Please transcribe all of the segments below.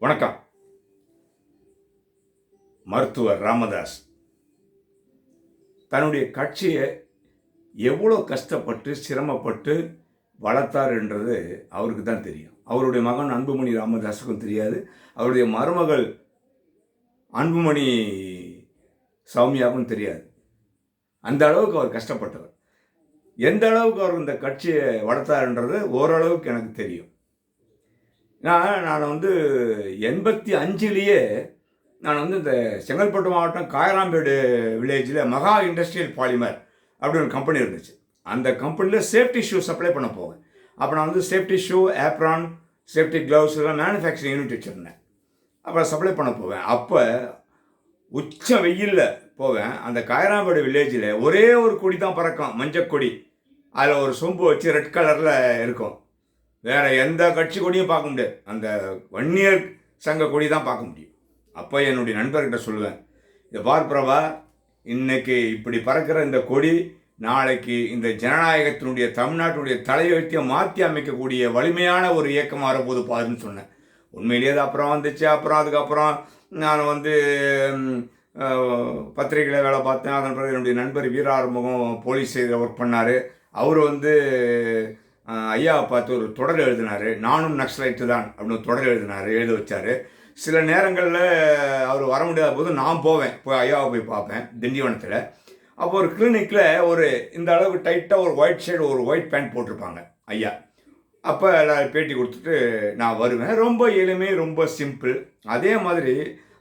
வணக்கம். மருத்துவர் ராமதாஸ். தன்னுடைய கட்சியை எவ்வளோ கஷ்டப்பட்டு சிரமப்பட்டு வளர்த்தார் என்றது அவருக்கு தான் தெரியும். அவருடைய மகன் அன்புமணி ராமதாஸுக்கும் தெரியாது. அவருடைய மருமகள் அன்புமணி சௌமியாவுக்கும் தெரியாது. அந்த அளவுக்கு அவர் கஷ்டப்பட்டவர். எந்த அளவுக்கு அவர் இந்த கட்சியை வளர்த்தாருன்றது ஓரளவுக்கு எனக்கு தெரியும். நான் நான் வந்து எண்பத்தி அஞ்சுலேயே நான் வந்து இந்த செங்கல்பட்டு மாவட்டம் காயராம்பேடு வில்லேஜில் மகா இண்டஸ்ட்ரியல் பாலிமர் அப்படின்னு ஒரு கம்பெனி இருந்துச்சு. அந்த கம்பெனியில் சேஃப்டி ஷூ சப்ளை பண்ண போவேன். அப்போ நான் வந்து safety shoe apron safety gloves எல்லாம் மேனுஃபேக்சரிங் யூனிட் வச்சுருந்தேன். அப்புறம் சப்ளை பண்ண போவேன். அப்போ உச்ச வெயிலில் போவேன். அந்த காயராம்பேடு வில்லேஜில் ஒரே ஒரு கொடி தான் பறக்கும். மஞ்சள் கொடி அதில் ஒரு சொம்பு வச்சு ரெட் கலரில் இருக்கும். வேறு எந்த கட்சி கொடியும் பார்க்க முடியாது. அந்த வன்னியர் சங்க கொடி தான் பார்க்க முடியும். அப்போ என்னுடைய நண்பர்கிட்ட சொல்லுவேன் இந்த பார் இன்னைக்கு இப்படி பறக்கிற இந்த கொடி நாளைக்கு இந்த ஜனநாயகத்தினுடைய தமிழ்நாட்டினுடைய தலையெழுத்தியை மாற்றி அமைக்கக்கூடிய வலிமையான ஒரு இயக்கம் வரப்போது பாருன்னு சொன்னேன். உண்மையிலேயே அது அப்புறம் வந்துச்சு அப்புறம் அதுக்கப்புறம் நான் வந்து பத்திரிகையில் வேலை பார்த்தேன். அதன் பிறகு என்னுடைய நண்பர் வீர போலீஸ் போலீஸ் ஒர்க் பண்ணார். அவர் வந்து ஐயாவை பார்த்து ஒரு தொடர் எழுதினார். நானும் நக்சலைட்டு தான் அப்படின்னு ஒரு தொடர் எழுதினார் எழுத வச்சார். சில நேரங்களில் அவர் வர முடியாத போது நான் போவேன் போய் ஐயாவை போய் பார்ப்பேன் திண்டிவனத்தில். அப்போ ஒரு கிளினிக்கில் ஒரு இந்த அளவுக்கு டைட்டாக ஒரு ஒயிட் ஷர்ட் ஒரு ஒயிட் பேண்ட் போட்டிருப்பாங்க ஐயா. அப்போ எல்லோரும் பேட்டி கொடுத்துட்டு நான் வருவேன். ரொம்ப எளிமை ரொம்ப சிம்பிள் அதே மாதிரி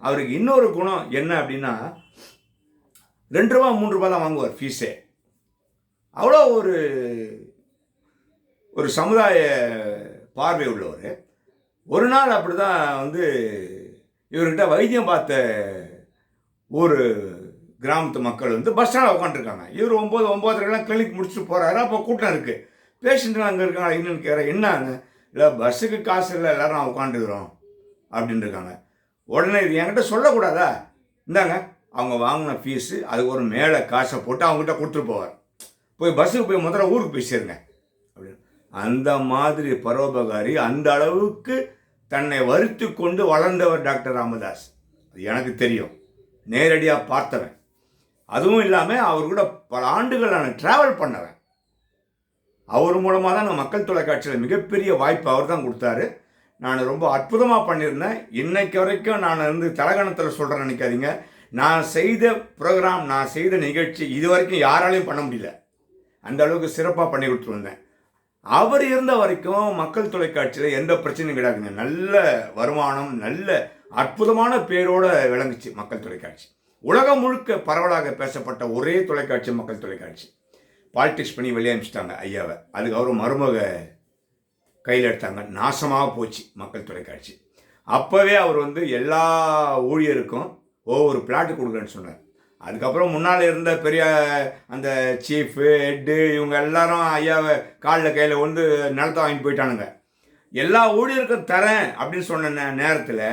அவருக்கு இன்னொரு குணம் என்ன அப்படின்னா ரெண்டு ரூபா மூன்று ரூபா தான் வாங்குவார் ஃபீஸே அவ்வளோ ஒரு ஒரு சமுதாய பார்வை உள்ளவர். ஒரு நாள் அப்படி தான் வந்து இவர்கிட்ட வைத்தியம் பார்த்த ஒரு கிராமத்து மக்கள் வந்து பஸ் ஸ்டாண்டில் உட்காந்துருக்காங்க இவர் ஒம்பது ஒம்பதுலாம் கிளினிக் முடிச்சுட்டு போகிறாரு அப்போ கூட்டம் இருக்குது பேஷண்ட்டுலாம் அங்கே இருக்காங்க என்னன்னு கேட்குறேன் என்னன்னு? இல்லை பஸ்ஸுக்கு காசு இல்லை. எல்லாரும் உட்காந்துக்கிறோம் அப்படின்னு இருக்காங்க. உடனே இது என்கிட்ட சொல்லக்கூடாதா? இந்தாங்க. அவங்க வாங்கின ஃபீஸு அதுக்கு ஒரு மேலே காசை போட்டு அவங்ககிட்ட கொடுத்துட்டு போவார். போய் பஸ்ஸுக்கு போய் முதல்ல ஊருக்கு போய் சேருங்க. அந்த மாதிரி பரோபகாரி அந்த அளவுக்கு தன்னை வருத்தி கொண்டு வளர்ந்தவர் டாக்டர் ராமதாஸ். அது எனக்கு தெரியும். நேரடியாக பார்த்தவன். அதுவும் இல்லாமல் அவர் கூட பல ஆண்டுகள் நான் ட்ராவல் பண்ணவன். அவர் மூலமாக தான் நான் மக்கள் தொலைக்காட்சியில் மிகப்பெரிய வாய்ப்பு அவர் தான் கொடுத்தாரு. நான் ரொம்ப அற்புதமாக பண்ணியிருந்தேன். இன்னைக்கு வரைக்கும் நான் வந்து தலகணத்தில் சொல்கிறேன் நினைக்காதீங்க. நான் செய்த ப்ரோக்ராம் நான் செய்த நிகழ்ச்சி இது வரைக்கும் யாராலையும் பண்ண முடியல. அந்த அளவுக்கு சிறப்பாக பண்ணி கொடுத்துருந்தேன். அவர் இருந்த வரைக்கும் மக்கள் தொலைக்காட்சியில் எந்த பிரச்சனையும் கிடையாதுங்க நல்ல வருமானம் நல்ல அற்புதமான பேரோடு விளங்குச்சு மக்கள் தொலைக்காட்சி. உலகம் முழுக்க பரவலாக பேசப்பட்ட ஒரே தொலைக்காட்சி மக்கள் தொலைக்காட்சி. பாலிடிக்ஸ் பண்ணி வெளியே அனுப்பிச்சிட்டாங்க ஐயாவை. அதுக்கு அவர் மருமக கையில் எடுத்தாங்க. நாசமாக போச்சு மக்கள் தொலைக்காட்சி. அப்போவே அவர் வந்து எல்லா ஊழியருக்கும் ஒவ்வொரு பிளாட்டு கொடுக்குறேன்னு சொன்னார். அதுக்கப்புறம் முன்னால் இருந்த பெரிய அந்த சீஃபு ஹெட்டு இவங்க எல்லாரும் ஐயாவை காலில் கையில் வந்து நிலத்தை வாங்கி போயிட்டானுங்க. எல்லா ஊழியருக்கும் தரேன் அப்படின்னு சொன்ன நேரத்தில்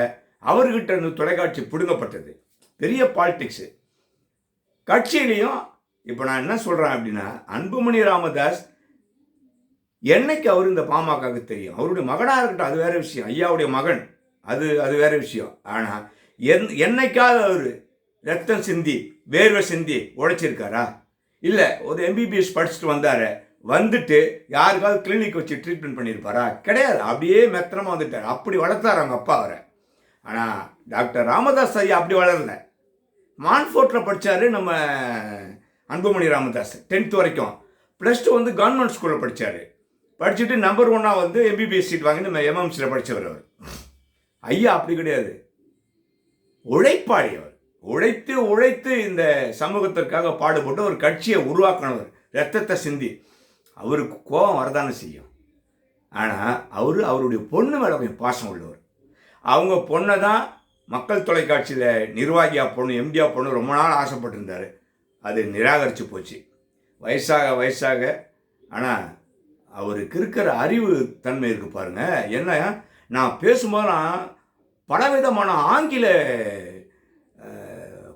அவர்கிட்ட இருந்து தொலைக்காட்சி பிடுங்கப்பட்டது. பெரிய பாலிடிக்ஸு கட்சியிலையும் இப்போ நான் என்ன சொல்கிறேன் அப்படின்னா அன்புமணி ராமதாஸ் என்னைக்கு அவர் இந்த பாமகவுக்கு தெரியும்? அவருடைய மகனாக இருக்கட்டும் அது வேற விஷயம். ஐயாவுடைய மகன் அது அது வேற விஷயம். ஆனால் என் என்னைக்காவது அவர் ரத்தம் சிந்தி வேர்வை சிந்தி உழைச்சிருக்காரா? இல்லை ஒரு எம்பிபிஎஸ் படிச்சுட்டு வந்தார். வந்துட்டு யாருக்காவது கிளினிக் வச்சு ட்ரீட்மெண்ட் பண்ணியிருப்பாரா கிடையாது. அப்படியே மெத்தனமாக வந்துட்டார். அப்படி வளர்த்தார் அவங்க அப்பா அவரை. ஆனால் டாக்டர் ராமதாஸ் ஐயா அப்படி வளரல. மான்ஃபோர்ட்டில் படித்தார் நம்ம அன்புமணி ராமதாஸ் டென்த் வரைக்கும். ப்ளஸ் டூ வந்து கவர்மெண்ட் ஸ்கூலில் படித்தார் படிச்சுட்டு நம்பர் ஒன்னாக வந்து எம்பிபிஎஸ் சீட் வாங்கி நம்ம எம்எம்சியில் படித்தவர் அவர். ஐயா அப்படி கிடையாது. உழைப்பாளி அவர். உழைத்து உழைத்து இந்த சமூகத்திற்காக பாடுபட்டு ஒரு கட்சியை உருவாக்கினவர் ரத்தத்தை சிந்தி. அவருக்கு கோபம் வரதானே செய்யும். ஆனால் அவர் அவருடைய பொண்ணு மேலே கொஞ்சம் பாசம் உள்ளவர். அவங்க பொண்ணை தான் மக்கள் தொலைக்காட்சியில் நிர்வாகியாக பொண்ணு எம்டியாக பொண்ணு ரொம்ப நாள் ஆசைப்பட்டிருந்தார். அது நிராகரித்து போச்சு. வயசாக வயசாக ஆனால் அவருக்கு இருக்கிற அறிவு தன்மை இருக்கு பாருங்கள் என்ன நான் பேசும்போதெல்லாம் பலவிதமான ஆங்கில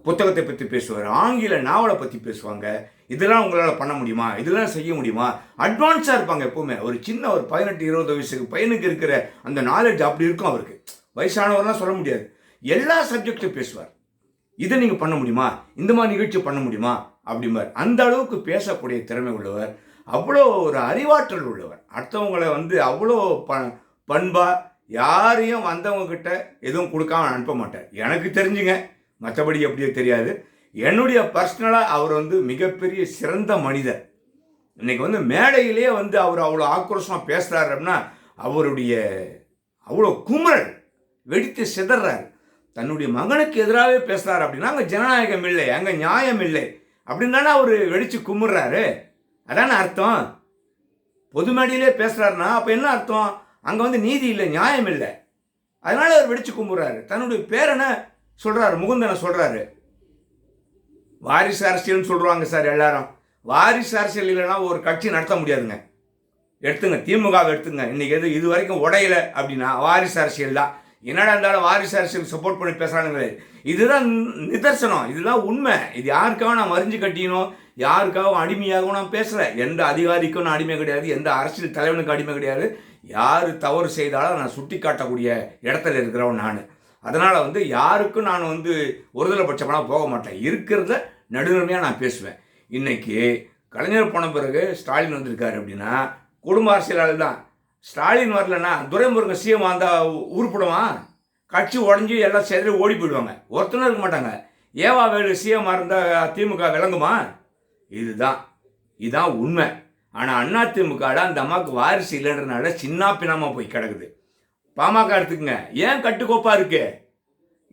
புத்தகத்தை பற்றி பேசுவார் ஆங்கில நாவலை பற்றி பேசுவாங்க. இதெல்லாம் உங்களால் பண்ண முடியுமா? இதெல்லாம் செய்ய முடியுமா? அட்வான்ஸாக இருப்பாங்க எப்போவுமே. ஒரு சின்ன ஒரு பதினெட்டு இருபது வயசுக்கு பையனுக்கு இருக்கிற அந்த நாலேஜ் அப்படி இருக்கும் அவருக்கு. வயசானவர்லாம் சொல்ல முடியாது. எல்லா சப்ஜெக்டும் பேசுவார். இதை நீங்கள் பண்ண முடியுமா? இந்த மாதிரி நிகழ்ச்சி பண்ண முடியுமா? அப்படிம்பார். அந்த அளவுக்கு பேசக்கூடிய திறமை உள்ளவர். அவ்வளோ ஒரு அறிவாற்றல் உள்ளவர். அடுத்தவங்களை வந்து அவ்வளோ ப பண்பாக யாரையும் வந்தவங்க கிட்ட எதுவும் கொடுக்காம அனுப்ப மாட்டார். எனக்கு தெரிஞ்சுங்க. மற்றபடி எப்படியோ தெரியாது. என்னுடைய பர்சனலாக அவர் வந்து மிகப்பெரிய சிறந்த மனிதர். இன்னைக்கு வந்து மேடையிலேயே வந்து அவர் அவ்வளோ ஆக்ரோஷமாக பேசுகிறாரு அப்படின்னா அவருடைய அவ்வளோ குமரல் வெடித்து சிதறாரு. தன்னுடைய மகனுக்கு எதிராகவே பேசுகிறார் அப்படின்னா அங்கே ஜனநாயகம் இல்லை அங்கே நியாயம் இல்லை அப்படின்னு தானே அவர் வெடித்து கும்பிட்றாரு அதானே அர்த்தம்? பொது மேடையிலே பேசுகிறாருன்னா அப்போ என்ன அர்த்தம்? அங்கே வந்து நீதி இல்லை நியாயம் இல்லை. அதனால அவர் வெடித்து கும்பிட்றாரு தன்னுடைய பேரனை சொல்கிறாரு முகுந்தனை சொல்கிறாரு வாரிசு அரசியல்னு சொல்கிறாங்க சார் எல்லாரும். வாரிசு அரசியல் இல்லைன்னா ஒரு கட்சி நடத்த முடியாதுங்க. எடுத்துங்க திமுகவை எடுத்துங்க. இன்றைக்கி எது இது வரைக்கும் உடையலை அப்படின்னா வாரிசு அரசியல் தான். என்னடா இருந்தாலும் வாரிசு அரசியல் சப்போர்ட் பண்ணி பேசுகிறானுங்களே இதுதான் நிதர்சனம் இதுதான் உண்மை. இது யாருக்காக நான் மறிஞ்சு கட்டினோம்? யாருக்காகவும் அடிமையாகவும் நான் பேசலை? எந்த அதிகாரிக்கும் நான் அடிமை கிடையாது எந்த அரசியல் தலைவனுக்கு அடிமை கிடையாது. யார் தவறு செய்தாலும் நான் சுட்டி காட்டக்கூடிய இடத்துல இருக்கிறவன் நான். அதனால் வந்து யாருக்கும் நான் வந்து ஒருதலை பட்சமாக போக மாட்டேன். இருக்கிறத நடுநிலைமையாக நான் பேசுவேன். இன்றைக்கி கலைஞர் போன பிறகு ஸ்டாலின் வந்திருக்காரு அப்படின்னா குடும்ப அரசியலாளர் தான். ஸ்டாலின் வரலன்னா துரைமுருகன் சிஎம் வந்தால் உருப்பிடுவான். கட்சி உடஞ்சி எல்லாம் சேர்ந்து ஓடி போயிடுவாங்க. ஒருத்தனும் இருக்க மாட்டாங்க. ஏவா வேலு சிஎம் இருந்தால் திமுக விளங்குமா? இதுதான். இதுதான் உண்மை. ஆனால் அண்ணா திமுகட அந்த அம்மாவுக்கு வாரிசு இல்லைன்றனால சின்ன பின்னமாக போய் கிடக்குது. பாமக எடுத்துக்கங்க. ஏன் கட்டுக்கோப்பா இருக்கு?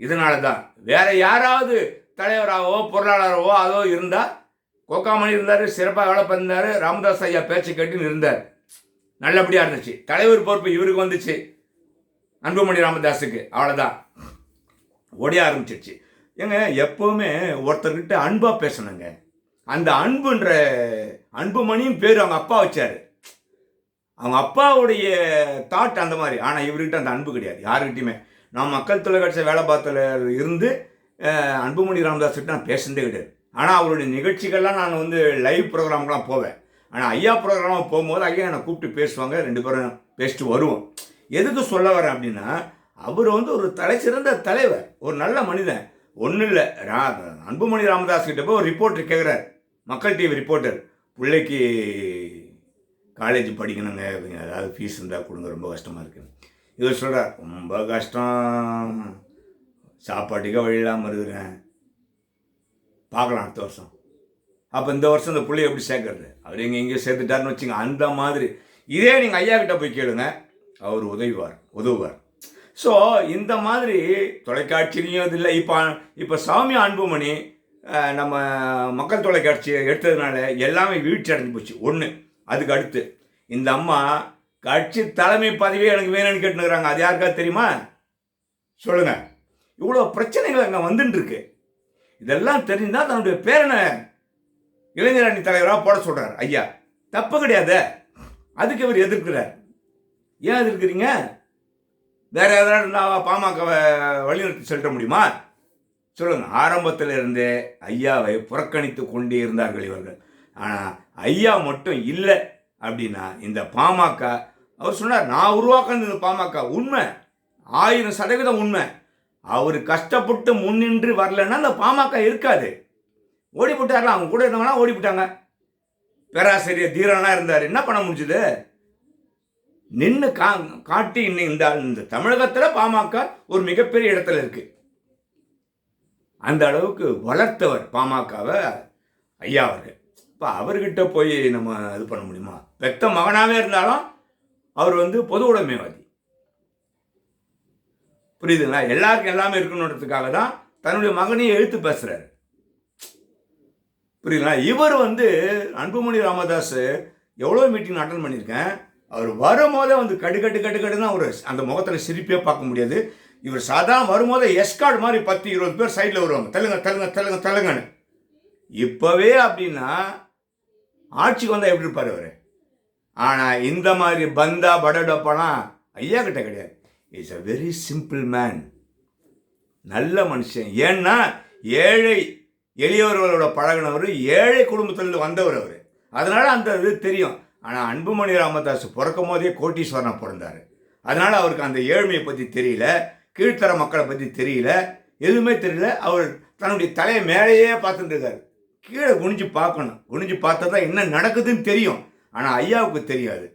இதனால தான் வேற யாராவது தலைவராகவோ பொருளாளராகவோ அதோ இருந்தால் கோக்காமணி இருந்தார் சிறப்பாக வேலை பண்ணிருந்தார் ராமதாஸ் ஐயா பேச்சு கேட்டுன்னு இருந்தார். நல்லபடியாக இருந்துச்சு. தலைவர் பொறுப்பு இவருக்கு வந்துச்சு. அன்புமணி ராமதாஸுக்கு. அவ்வளோதான் ஒடிய ஆரம்பிச்சிருச்சு. ஏங்க எப்போவுமே ஒருத்தர்கிட்ட அன்பாக பேசணுங்க. அந்த அன்புன்ற அன்புமணியும் பேர் அவங்க அப்பா வச்சார். அவங்க அப்பாவுடைய தாட் அந்த மாதிரி. ஆனால் இவர்கிட்ட அந்த அன்பு கிடையாது. யாருக்கிட்டையுமே நான் மக்கள் தொலைக்காட்சி வேலை பார்த்தல இருந்து அன்புமணி ராமதாஸ் கிட்ட நான் பேசுனதே கிடையாது. ஆனால் அவருடைய நிகழ்ச்சிகள்லாம் நான் வந்து லைவ் ப்ரோக்ராம்லாம் போவேன். ஆனால் ஐயா ப்ரோக்ராமாக போகும்போது ஐயா என்னை கூப்பிட்டு பேசுவாங்க. ரெண்டு பேரும் பேசிட்டு வருவோம். எதுக்கு சொல்ல வரேன் அப்படின்னா அவர் வந்து ஒரு தலை சிறந்த தலைவர். ஒரு நல்ல மனிதன். ஒன்றும் இல்லை. அன்புமணி ராமதாஸ் கிட்ட போய் ஒரு ரிப்போர்ட்டர் கேட்குறாரு மக்கள் டிவி ரிப்போர்ட்டர் பிள்ளைக்கு காலேஜ் படிக்கணுங்க அப்படிங்க ஏதாவது ஃபீஸ் இருந்தால் கொடுங்க ரொம்ப கஷ்டமாக இருக்குது இவர் சொல்கிறார் ரொம்ப கஷ்டம். சாப்பாட்டுக்கே வழி இல்லாமல் இருக்கிறேன் பார்க்கலாம் அடுத்த வருஷம். அப்போ இந்த வருஷம் இந்த பிள்ளைய எப்படி சேர்க்கறது? அவர் எங்கே எங்கேயோ சேர்த்துட்டாருன்னு வச்சுங்க அந்த மாதிரி. இதே நீங்கள் ஐயா கிட்ட போய் கேளுங்க அவர் உதவிவார் உதவுவார். ஸோ இந்த மாதிரி தொலைக்காட்சியிலையும் இது இல்லை. இப்போ இப்போ சாமி அன்புமணி நம்ம மக்கள் தொலைக்காட்சியை எடுத்ததுனால எல்லாமே வீழ்ச்சி அடைஞ்சு போச்சு. ஒன்று அதுக்கு அடுத்து இந்த அம்மா கட்சி தலைமை பதவியே எனக்கு வேணும்னு கேட்டுனுக்குறாங்க அது யாருக்காவது தெரியுமா? சொல்லுங்க. இவ்வளோ பிரச்சனைகள் அங்கே வந்துட்டுருக்கு இதெல்லாம் தெரிஞ்சால் தன்னுடைய பேரனை இளைஞர் அணி தலைவராக போட சொல்கிறார் ஐயா தப்பு கிடையாது. அதுக்கு இவர் எதிர்க்கிறார். ஏன் எதிர்க்கிறீங்க? வேற எதாவது நான் பாமகவை வழிநிறுத்தி செலுத்த முடியுமா? சொல்லுங்கள் ஆரம்பத்தில் இருந்தே ஐயாவை புறக்கணித்து கொண்டே இருந்தார்கள் இவர்கள். ஆனால் ஐயா மட்டும் இல்லை அப்படின்னா இந்த பாமக அவர் சொன்னார் நான் உருவாக்குனது பாமக. உண்மை. ஆயிரம் சதவீதம் உண்மை. அவர் கஷ்டப்பட்டு முன்னின்று வரலன்னா அந்த பாமக இருக்காது. ஓடி போட்டார்ல அவங்க கூட இருந்தவங்களாம் ஓடி போட்டாங்க பேராசிரியர் தீரனா இருந்தார். என்ன பண்ண முடிஞ்சுது? நின்று கா காட்டி இன்னும் இந்த இந்த தமிழகத்தில் பாமக ஒரு மிகப்பெரிய இடத்துல இருக்கு. அந்த அளவுக்கு வளர்த்தவர் பாமகவை ஐயா அவர்கள். இப்போ அவர்கிட்ட போய் நம்ம இது பண்ண முடியுமா? பெத்த மகனாகவே இருந்தாலும் அவர் வந்து பொது உடைமைவாதி. புரியுதுங்களா? எல்லாருக்கும் எல்லாமே இருக்கணுன்றதுக்காக தான் தன்னுடைய மகனையும் எழுத்து பேசுகிறாரு புரியுதுங்களா? இவர் வந்து அன்புமணி ராமதாஸ் எவ்வளோ மீட்டிங் அட்டன் பண்ணியிருக்கேன். அவர் வரும்போதே வந்து கடு கட்டு கட்டு கட்டுன்னு அவர் அந்த முகத்தில் சிரிப்பே பார்க்க முடியாது. இவர் சாதாரண வரும்போதே எஸ்கார்டு மாதிரி பத்து இருபது பேர் சைடில் வருவாங்க. தெலுங்க தெலுங்க தெலுங்க தெலுங்கன்னு இப்போவே அப்படின்னா ஆட்சிக்கு வந்தால் எப்படி இருப்பார் அவர்? ஆனால் இந்த மாதிரி பந்தா படடப்பெல்லாம் ஐயா கிட்ட கிடையாது. Is a very simple man நல்ல மனுஷன். ஏன்னா ஏழை எளியவர்களோட பழகினவர் ஏழை குடும்பத்திலிருந்து வந்தவர் அவர். அதனால் அந்த இது தெரியும். ஆனால் அன்புமணி ராமதாஸ் பிறக்கும் போதே கோட்டீஸ்வரனாக பிறந்தார். அதனால் அவருக்கு அந்த ஏழ்மையை பற்றி தெரியல கீழ்த்தர மக்களை பற்றி தெரியல எதுவுமே தெரியல. அவர் தன்னுடைய தலையை மேலேயே பார்த்துட்டுருக்காரு கீழே குனிஞ்சு பார்க்கணும். குனிஞ்சு பார்த்தா தான் என்ன நடக்குதுன்னு தெரியும். ஆனால் ஐயாவுக்கு தெரியாது.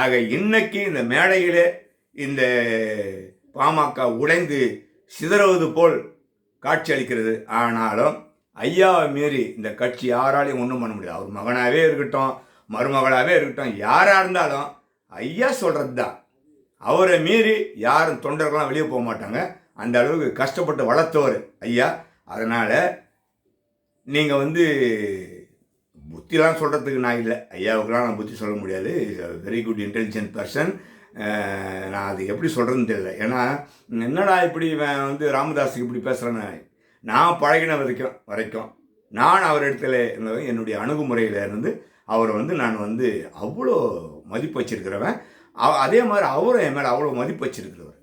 ஆக இன்னைக்கு இந்த மேடையிலே இந்த பாமக உடைந்து சிதறுவது போல் காட்சி அளிக்கிறது. ஆனாலும் ஐயாவை மீறி இந்த கட்சி யாராலையும் ஒன்றும் பண்ண முடியாது. அவர் மகனாகவே இருக்கட்டும் மருமகளாகவே இருக்கட்டும் யாராக இருந்தாலும் ஐயா சொல்கிறது தான் அவரை மீறி யாரும் தொண்டர்கள்லாம் வெளியே போக மாட்டாங்க. அந்த அளவுக்கு கஷ்டப்பட்டு வளர்த்தவர் ஐயா. அதனால் நீங்கள் வந்து புத்திலாம் சொல்கிறதுக்கு நான் இல்லை. ஐயாவுக்குலாம் நான் புத்தி சொல்ல முடியாது. வெரி குட் இன்டெலிஜென்ட் பர்சன் நான் அது எப்படி சொல்கிறதுன்னு தெரியல. ஏன்னா என்னடா இப்படி இவன் வந்து ராமதாஸுக்கு இப்படி பேசுகிறேன்னு நான் பழகின வரைக்கும் வரைக்கும் நான் அவர் இடத்துல இருந்தவன் என்னுடைய அணுகுமுறையில் இருந்து அவரை வந்து நான் வந்து அவ்வளோ மதிப்பு வச்சிருக்கிறவன். அவ- அதே மாதிரி அவரும் என் மேலே அவ்வளோ மதிப்பு வச்சிருக்கிறவர்.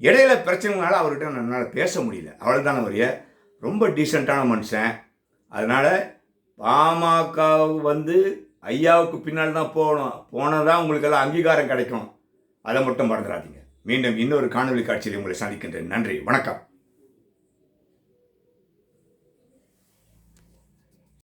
இடையில பிரச்சனைனால அவர்கிட்ட என்னால் பேச முடியல. அவ்வளோதான வரைய ரொம்ப டீசெண்டான மனுஷன். அதனால் பாமக வந்து ஐயாவுக்கு பின்னால் தான் போகணும். போனால் தான் உங்களுக்கெல்லாம் அங்கீகாரம் கிடைக்கும் அதை மட்டும் மறந்துடாதீங்க. மீண்டும் இன்னொரு காணொலி காட்சியில் உங்களை சந்திக்கின்றேன். நன்றி. வணக்கம்.